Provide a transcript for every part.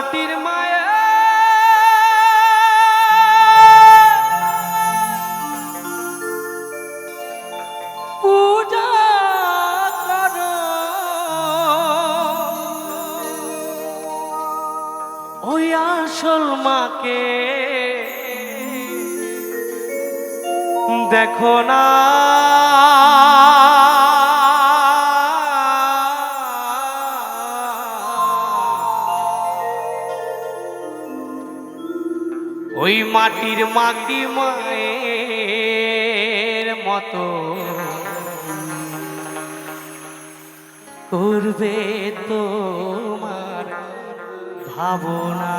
মাটির মায়া। পূজা মাকে দেখো না। মাটির মাটি মায়ের মতো। করবে তোমার ভাবনা।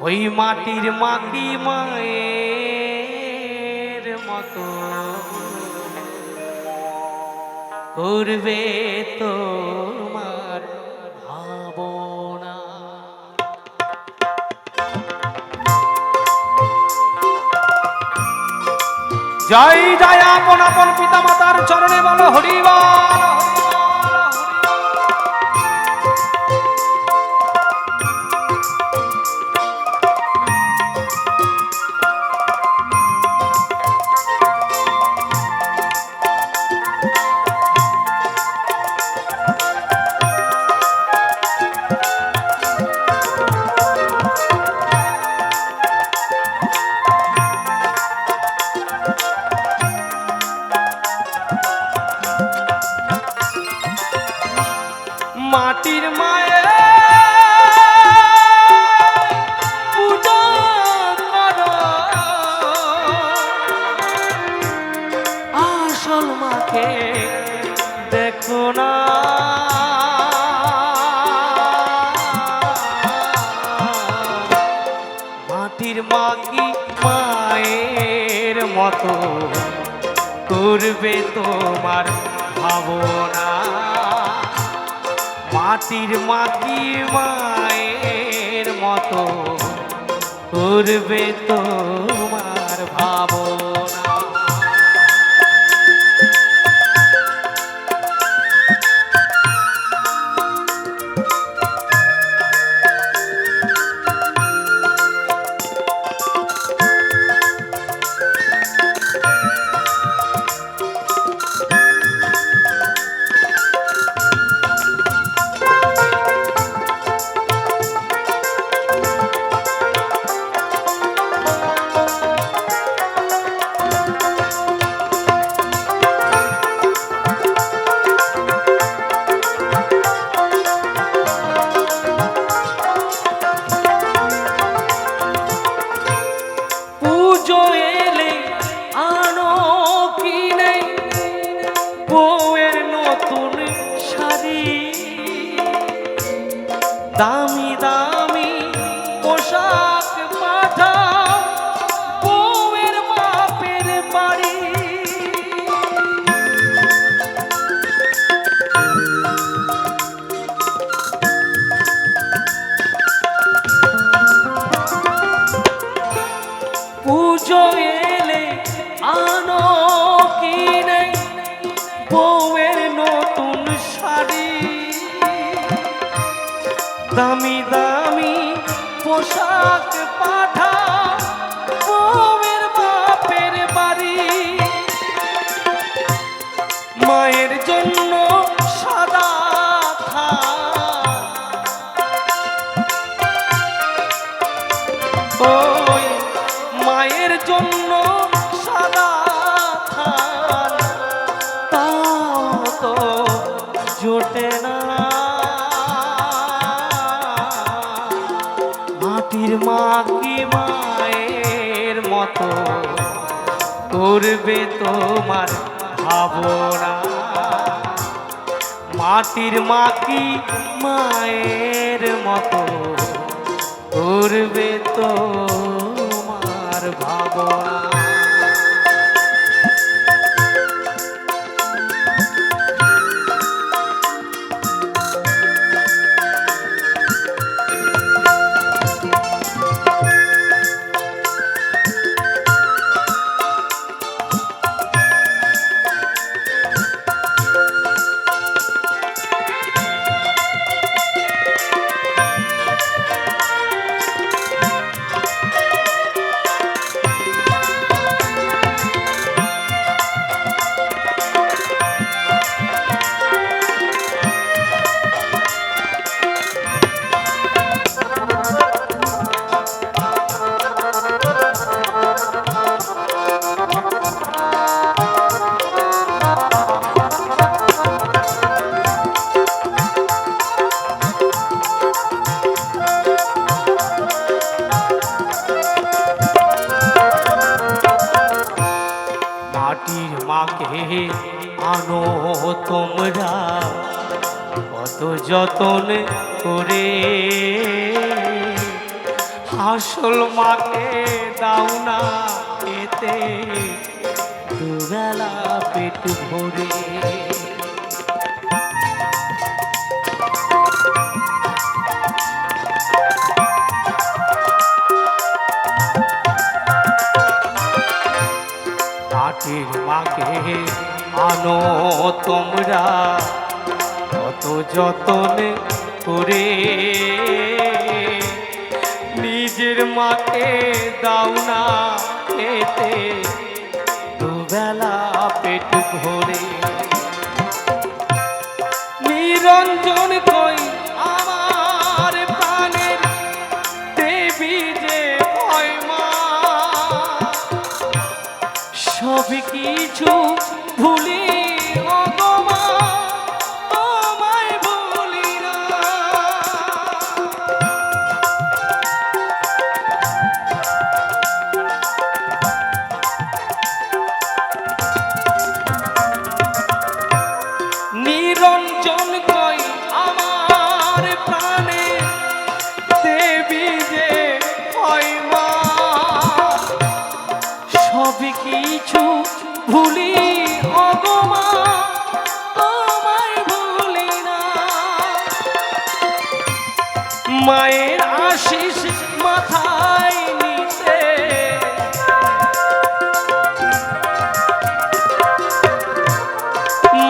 ওই মাটির মাটি মায়ের মতো। করবে তোমার জয় জয় আপন আপন পিতা মাতার চরণে বলো হরিবল মতো করবে তোমার ভাবনা। মাটির মাটি মায়ের মতো করবে তোমার ভাবনা। পুজো এলে আনো কি নেই বউয়ের নতুন শাড়ি। দামি দামি পোশাক জোটে না। মাটির মা কি মায়ের মতো করবে তোমার ভাবনা। মাটির মা কি মায়ের মতো করবে তোমার ভাবনা। কত যতন করে আসল মাকে দাও না এতে দুবেলা পেট ভরে। মাটির মাকে আনো তোমরা। কত যতন করে নিজের মাকে দাও না খেতে। দুবেলা পেট ভরে নিরঞ্জন কই আমার প্রাণের দেবী যে সব কিছু ভুলি মায়ের আশিস মাথায় নিতে।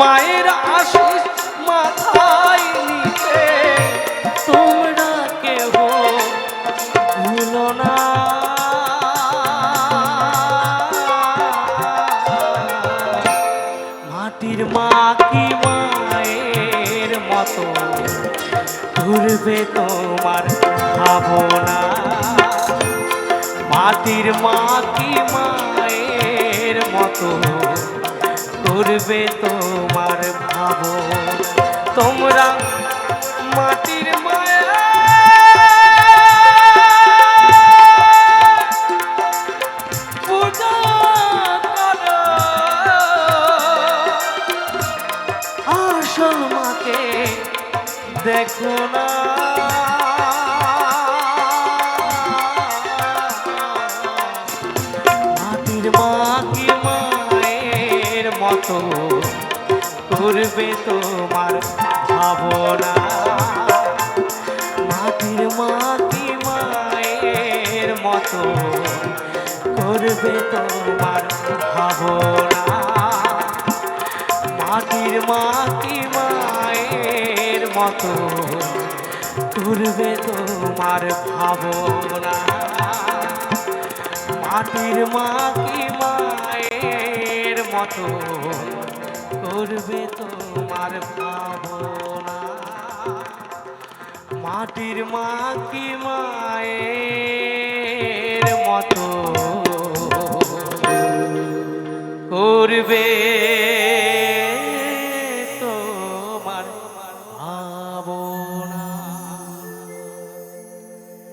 মায়ের আশিস মাথায় নিতে। তোমরা কেহ ভুলো না। মাটির মা কি মায়ের মতো ঘুরবে তোমার ভাবনা। মাটির মা কি মায়ের মতো করবে তোমার ভাব তোমরা মাটির মায়া। দেখো না। মতো করবে তোমার ভাবনা। মাটির মা কি মায়ের মতো করবে তোমার ভাবনা। মাটির মা কি মায়ের মতো করবে তোমার ভাবনা। মাটির মা কি মায়ের মতো করবে তোমার ভাবনা। মাটির মা কি মায়ের মতো করবে